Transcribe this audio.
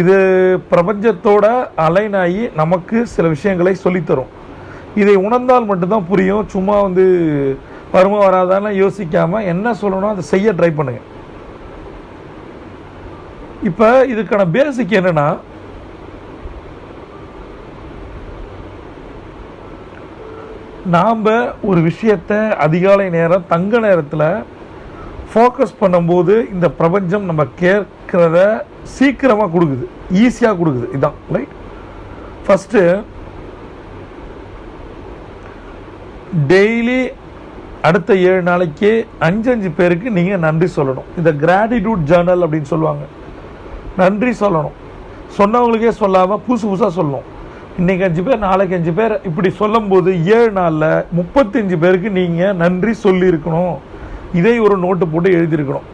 இது பிரபஞ்சத்தோட அலைன் ஆகி நமக்கு சில விஷயங்களை சொல்லித்தரும். இதை உணர்ந்தால் மட்டும்தான் புரியும். சும்மா வந்து வருமா வராதான்னு யோசிக்காமல் என்ன சொல்லணும் அதை செய்ய ட்ரை பண்ணுங்க. இப்போ இதுக்கான பேசிக் என்னன்னா நாம் ஒரு விஷயத்தை அதிகாலை நேரம் தங்க நேரத்தில் ஃபோக்கஸ் பண்ணும்போது இந்த பிரபஞ்சம் நம்ம கேட்குறத சீக்கிரமாக கொடுக்குது. ஈஸியாக கொடுக்குது. இதான் ரைட் ஃபஸ்ட்டு டெய்லி அடுத்த ஏழு நாளைக்கு அஞ்சு அஞ்சு பேருக்கு நீங்கள் நன்றி சொல்லணும். இந்த கிராட்டிடியூட் ஜேர்னல் அப்படின்னு சொல்லுவாங்க. நன்றி சொல்லணும். சொன்னவங்களுக்கே சொல்லாமல் புதுசு புதுசாக சொல்லணும். இன்னைக்கு அஞ்சு பேர் நாளைக்கு அஞ்சு பேர் இப்படி சொல்லும்போது ஏழு நாளில் முப்பத்தஞ்சு பேருக்கு நீங்கள் நன்றி சொல்லியிருக்கணும். இதை ஒரு நோட்டு போட்டு எழுதியிருக்கணும்